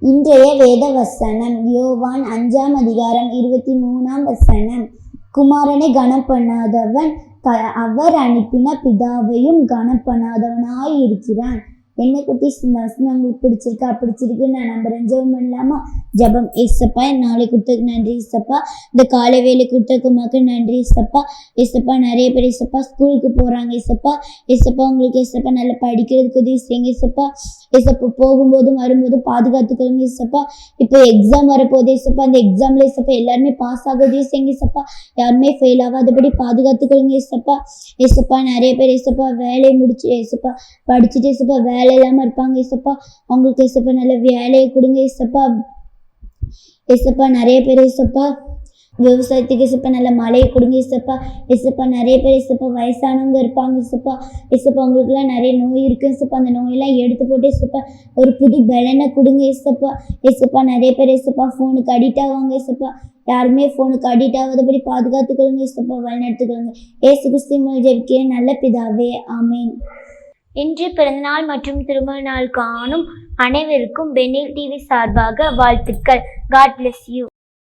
இன்றைய வேத வசனம் யோவான் அஞ்சாம் அதிகாரம் இருபத்தி மூணாம் வசனம். குமாரனை கனம் பண்ணாதவன் அவர் அனுப்பின பிதாவையும் கனம் இருக்கிறான் என்ன குட்டீஸ் இந்த வசனம் உங்களுக்கு பிடிச்சிருக்கா பிடிச்சிருக்கு. நான் நம்புறேன். ஜெபம் பண்ணலாமா ஜெபம். ஏசப்பா நாளை கொடுத்ததுக்கு நன்றி ஏசப்பா. இந்த காலை வேலை கொடுத்ததுக்கு மக்கள் நன்றி ஏசப்பா. ஏசப்பா நிறைய பேர் ஏசப்பா ஸ்கூலுக்கு போகிறாங்க ஏசப்பா. ஏசப்பா உங்களுக்கு ஏசப்பா நல்லா படிக்கிறதுக்கு உதவி செய்யுங்க ஏசப்பா. ஏசப்பா போகும்போதும் வரும்போதும் பாதுகாத்துக்கொள்ளுங்க ஏசப்பா. இப்போ எக்ஸாம் வரப்போது ஏசப்பா. அந்த எக்ஸாமில் ஏசப்பா எல்லாருமே பாஸ் ஆக உதவி செய்யுங்க ஏசப்பா. யாருமே ஃபெயில் ஆகாதபடி பாதுகாத்துக்கொள்ளுங்க ஏசப்பா. ஏசப்பா நிறைய பேர் ஏசப்பா வேலையை முடிச்சு ஏசப்பா. படிச்சுட்டு ஏசப்பா வேலை இல்லாமல் இருப்பாங்க ஏசப்பா அவங்களுக்கு ஏசப்பா நல்ல வேலையை கொடுங்க ஏசப்பா ஏசப்பா நிறைய பேர் ஏசப்பா விவசாயத்துக்கு இசப்பா நல்ல மழையை கொடுங்க இசப்பா. இசப்பா நிறைய பேர் இசப்பா வயசானவங்க இருப்பாங்க இசப்பா. இசப்பா அவங்களுக்குலாம் நிறைய நோய் இருக்குது இசப்பா. அந்த நோயெல்லாம் எடுத்து போட்டு இசப்பா ஒரு புது பலனை கொடுங்க இசப்பா. இசப்பா நிறைய பேர் இசப்பா ஃபோனுக்கு அடிக்ட் ஆவாங்க இசப்பா. யாருமே ஃபோனுக்கு அடிக்ட் ஆகாதபடி பாதுகாத்துக்கொள்ளுங்க இசப்பா வழிநடத்துக்கொள்ளுங்க. ஏசு கிறிஸ்துவ ஜெபிக்கிறேன். நல்ல பிதாவே ஆமேன். இன்று பிறந்தநாள் மற்றும் திருமண நாள் காணும் அனைவருக்கும் பெனில் டிவி சார்பாக வாழ்த்துக்கள். God bless you